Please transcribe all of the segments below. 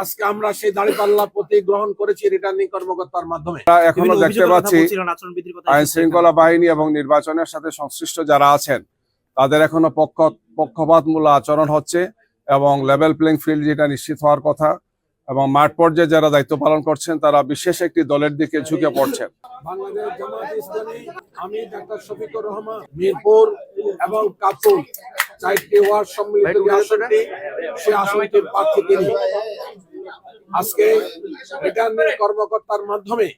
আজকে আমরা সেই দাঁড়িপাল্লা প্রতীক গ্রহণ করেছি রিটার্নিং কর্মকর্তার মাধ্যমে। আমরা এখনও দেখতে পাচ্ছি আইন শৃঙ্খলা বাহিনী এবং নির্বাচনের সাথে সংশ্লিষ্ট যারা আছেন তাদের এখনও পক্ষ পক্ষপাতমূলক আচরণ হচ্ছে এবং লেভেল প্লেইং ফিল্ড যেটা নিশ্চিত হওয়ার কথা এবং মাঠ পর্যায়ে যারা দায়িত্ব পালন করছেন তারা বিশেষ একটি দলের দিকে ঝুঁকে পড়ছেন। বাংলাদেশ ইসলামী আমি ডাক্তার শফিকুর রহমান মিরপুর এবং কাপুর চারটি ওয়ার্ড সম্মিলিত আসনটি? আসনটির প্রার্থী তিনি। আজকে রিটার্নিং কর্মকর্তার মাধ্যমে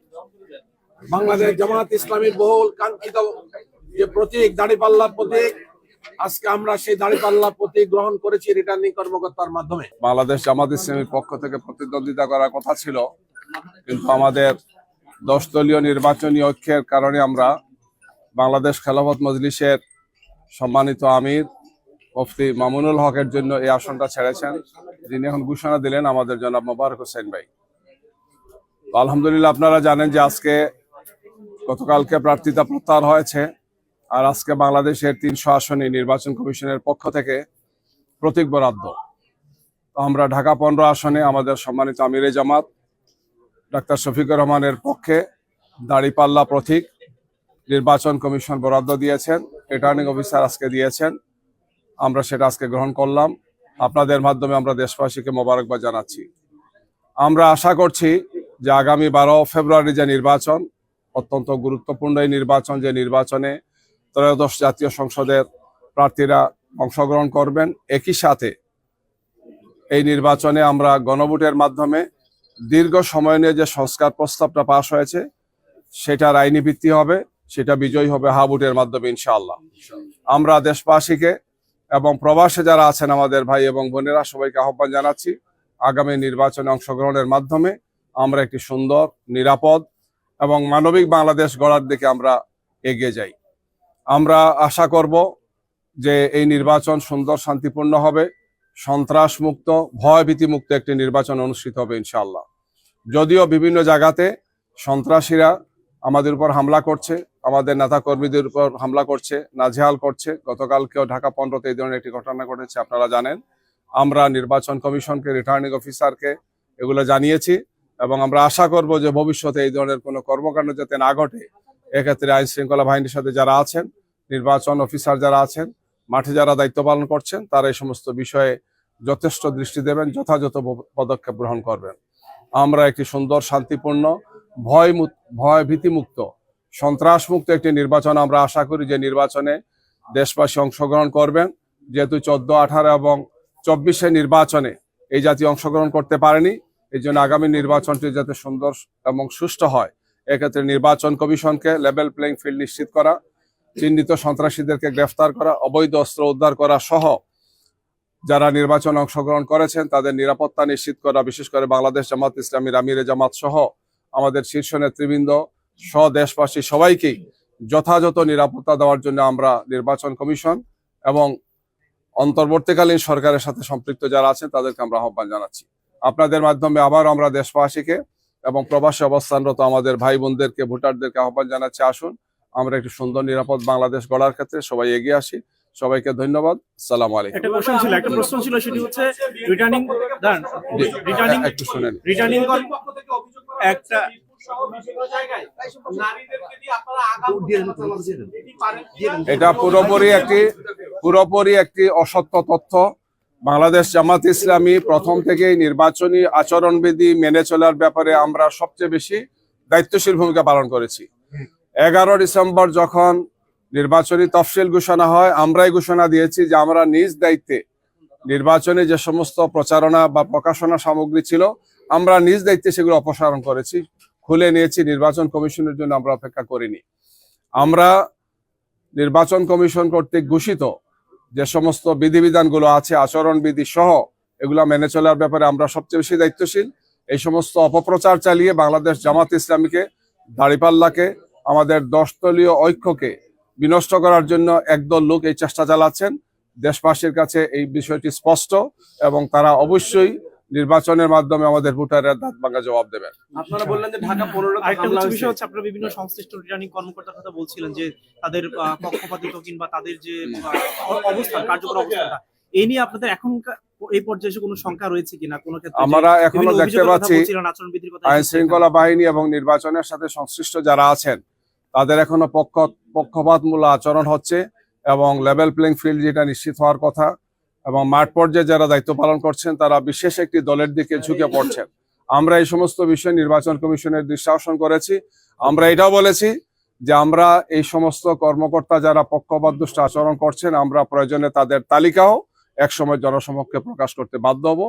বাংলাদেশ জামাত ইসলামীর বহুল কাঙ্ক্ষিত যে প্রতীক, দাড়িপাল্লার প্রতীক, আজকে আমরা সেই দাড়িপাল্লা প্রতীক গ্রহণ করেছি রিটার্নিং কর্মকর্তার মাধ্যমে। বাংলাদেশ জামাত ইসলামীর পক্ষ থেকে প্রতিদ্বন্দ্বিতা করার কথা ছিল, কিন্তু আমাদের দশ দলীয় নির্বাচনী ঐক্যের কারণে আমরা বাংলাদেশ খেলাফত মজলিসের সম্মানিত আমির, মুফতি মামুনুল হকের জন্য এই আসনটা ছেড়েছেন। যিনি এখন ঘোষণা দিলেন আমাদের জনাব মোবারক হোসেন ভাই। আলহামদুলিল্লাহ আপনারা জানেন যে আজকে গতকালকে প্রার্থিতা প্রত্যাহার হয়েছে আর আজকে বাংলাদেশের তিনশো আসনে নির্বাচন কমিশনের পক্ষ থেকে প্রতীক বরাদ্দ। আমরা ঢাকা পনেরো আসনে আমাদের সম্মানিত আমিরে জামাত, ডাক্তার শফিকুর রহমানের পক্ষে দাড়িপাল্লা প্রতীক নির্বাচন কমিশন বরাদ্দ দিয়েছেন রিটার্নিং অফিসার আজকে দিয়েছেন। আমরা সেটা আজকে গ্রহণ করলাম। আপনাদের মাধ্যমে আমরা দেশবাসীকে মোবারকবাদ জানাচ্ছি। আমরা আশা করছি যে আগামী বারো ফেব্রুয়ারি যে নির্বাচন, অত্যন্ত গুরুত্বপূর্ণ এই নির্বাচন, যে নির্বাচনে ত্রয়োদশ জাতীয় সংসদের প্রার্থীরা অংশগ্রহণ করবেন। একই সাথে এই নির্বাচনে আমরা গণভোটের মাধ্যমে দীর্ঘ সময় নিয়ে যে সংস্কার প্রস্তাবটা পাশ হয়েছে, সেটার আইনি ভিত্তি হবে, সেটা বিজয়ী হবে হা ভোটের মাধ্যমে ইনশাআল্লাহ। আমরা দেশবাসীকে এবং প্রবাসে যারা আছেন আমাদের ভাই এবং বোনেরা, সবাইকে আহ্বান জানাচ্ছি, আগামী নির্বাচনে অংশগ্রহণের মাধ্যমে আমরা একটি সুন্দর, নিরাপদ এবং মানবিক বাংলাদেশ গড়ার দিকে আমরা এগিয়ে যাই। আমরা আশা করব যে এই নির্বাচন সুন্দর, শান্তিপূর্ণ হবে সন্ত্রাস মুক্ত ভয় ভীতি মুক্ত একটি নির্বাচন অনুষ্ঠিত হবে ইনশাল্লাহ যদিও বিভিন্ন জায়গাতে সন্ত্রাসীরা আমাদের উপর হামলা করছে আমাদের নেতা কর্মীদের উপর হামলা করছে, নাজেহাল করছে। গতকালকেও ঢাকা পনেরোতে এই ধরনের একটি ঘটনা ঘটেছে, আপনারা জানেন। আমরা নির্বাচন কমিশনকে, রিটার্নিং অফিসারকে এগুলো জানিয়েছি এবং আমরা আশা করব যে ভবিষ্যতে এই ধরনের কোনো কর্মকাণ্ড যাতে না ঘটে, এক্ষেত্রে আইন শৃঙ্খলা বাহিনীর সাথে যারা আছেন, নির্বাচন অফিসার যারা আছেন, মাঠে যারা দায়িত্ব পালন করছেন, তারা এই সমস্ত বিষয়ে যথেষ্ট দৃষ্টি দেবেন, যথাযথ পদক্ষেপ গ্রহণ করবেন। আমরা একটি সুন্দর, শান্তিপূর্ণ ভয় ভয় ভীতিমুক্ত সন্ত্রাস মুক্ত একটি নির্বাচন আমরা আশা করি যে নির্বাচনে দেশবাসী অংশগ্রহণ করবেন। যেহেতু চোদ্দ, আঠারো এবং চব্বিশে নির্বাচনে এই জাতি অংশগ্রহণ করতে পারেনি, এই জন্য আগামী নির্বাচনটি যাতে সুন্দর এবং সুষ্ঠু হয়, এক্ষেত্রে নির্বাচন কমিশনকে লেভেল প্লেইং ফিল্ড নিশ্চিত করা, চিহ্নিত সন্ত্রাসীদেরকে গ্রেফতার করা, অবৈধ অস্ত্র উদ্ধার করা সহ যারা নির্বাচনে অংশগ্রহণ করেছেন তাদের নিরাপত্তা নিশ্চিত করা, বিশেষ করে বাংলাদেশ জামাত ইসলামীর আমিরে জামাত সহ আমাদের শীর্ষ নেতৃবৃন্দ সহ দেশবাসী সবাইকেই যথাযথ নিরাপত্তা দেওয়ার জন্য আমরা নির্বাচন কমিশন এবং অন্তর্বর্তীকালীন সরকারের সাথে সম্পৃক্ত যারা আছেন তাদেরকে আমরা আহ্বান জানাচ্ছি। আপনাদের মাধ্যমে আবার আমরা দেশবাসীকে এবং প্রবাসী অবস্থানরত আমাদের ভাই বোনদেরকে ভোটারদেরকে আহ্বান জানাচ্ছি। আসুন আমরা একটি সুন্দর নিরাপদ বাংলাদেশ গড়ার ক্ষেত্রে সবাই এগিয়ে আসি। সবাইকে ধন্যবাদ। সালাম আলাইকুম। একটা প্রশ্ন ছিল একটা প্রশ্ন ছিল সেটি হচ্ছে রিটার্নিং রিটার্নিং রিটার্নিং একটা এটা পুরোপুরি একটি পুরোপুরি একটি অসত্য তথ্য। বাংলাদেশ জামাত ইসলামী প্রথম থেকেই নির্বাচনী আচরণবিধি মেনে চলার ব্যাপারে আমরা সবচেয়ে বেশি দায়িত্বশীল ভূমিকা পালন করেছি। এগারো ডিসেম্বর যখন নির্বাচনী তফসিল ঘোষণা হয়, আমরাই ঘোষণা দিয়েছি যে আমরা নিজ দায়িত্বে নির্বাচনে যে সমস্ত প্রচারণা বা প্রকাশনা সামগ্রী ছিল, আমরা নিজ দায়িত্বে সেগুলো অপসারণ করেছি। খুলে নিয়েছি, নির্বাচন কমিশনের জন্য আমরা অপেক্ষা করিনি। আমরা নির্বাচন কমিশন কর্তৃক ঘোষিত যে সমস্ত বিধিবিধানগুলো আছে, আচরণবিধি সহ এগুলো মেনে চলার ব্যাপারে আমরা সবচেয়ে বেশি দায়িত্বশীল। এই সমস্ত অপপ্রচার চালিয়ে বাংলাদেশ জামাত ইসলামীকে, দাড়িপাল্লাকে, আমাদের দশদলীয় ঐক্যকে বিনষ্ট করার জন্য একদল লোক এই চেষ্টা চালাচ্ছেন। দেশবাসীর কাছে এই বিষয়টি স্পষ্ট এবং তারা অবশ্যই নির্বাচনের মাধ্যমে আমাদের ভোটারের দাঁত ভাঙা জবাব দেবেন আপনারা বললেন যে ঢাকা পনেরো আরেকটা বিষয় হচ্ছে আপনারা বিভিন্ন সংশ্লিষ্ট রিটার্নিং কর্মকর্তার কথা বলছিলেন যে তাদের পক্ষপাতিত্ব কিংবা তাদের যে অবস্থান কার্যকর অবস্থানটা এই নিয়ে আপনাদের এখন এই পর্যায়ে এসে কোনো শঙ্কা রয়েছে কিনা? কোনো ক্ষেত্রে আমরা এখনও দেখতে পাচ্ছি আইন শৃঙ্খলা বাহিনী এবং নির্বাচনের সাথে সংশ্লিষ্ট যারা আছেন তাদের এখনও পক্ষ পক্ষপাতমূলক আচরণ হচ্ছে এবং লেভেল প্লেইং ফিল্ড যেটা নিশ্চিত হওয়ার কথা। এবং মাঠ পর্যায়ে যারা দায়িত্ব পালন করছেন, তারা বিশেষ একটি দলের দিকে ঝুঁকে পড়ছেন। আমরা এই সমস্ত বিষয়ে নির্বাচন কমিশনের আকর্ষণ করেছি। আমরা এটাও বলেছি যে আমরা এই সমস্ত কর্মকর্তা যারা পক্ষপাতদুষ্ট আচরণ করছেন, আমরা প্রয়োজনে তাদের তালিকাও একসময় জনসমক্ষে প্রকাশ করতে বাধ্য হব।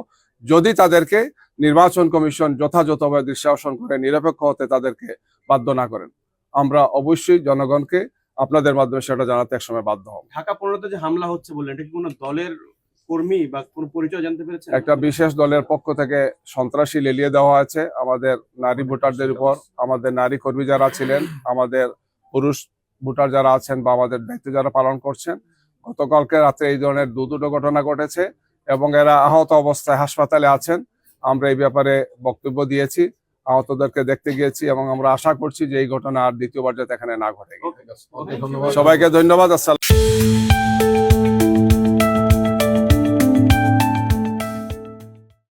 যদি তাদেরকে নির্বাচন কমিশন যথাযথভাবে আকর্ষণ করে, নিরপেক্ষ হতে তাদেরকে বাধ্য না করেন, আমরা অবশ্যই জনগণকে আপনাদের মাধ্যমে সেটা জানাতে একসময় বাধ্য হব। ঢাকা পনেরোতে যে হামলা হচ্ছে বললেন, এটা কি কোনো দলের কর্মী বা কোনো পরিচয় জানতে পেরেছেন? একটা বিশেষ দলের পক্ষ থেকে সন্ত্রাসী লেলিয়ে দেওয়া হয়েছে। আমাদের নারী ভোটারদের উপর আমাদের নারী কর্মী যারা ছিলেন আমাদের পুরুষ ভোটার যারা আছেন বা আমাদের দায়িত্ব যারা পালন করছেন গতকালকে রাতে এই ধরনের দু দুটো ঘটনা ঘটেছে এবং এরা আহত অবস্থায় হাসপাতালে আছেন। আমরা এই ব্যাপারে বক্তব্য দিয়েছি আহতদেরকে দেখতে গিয়েছি এবং আমরা আশা করছি যে এই ঘটনা আর দ্বিতীয়বার যাতে এখানে না ঘটে। সবাইকে ধন্যবাদ আসসালাম।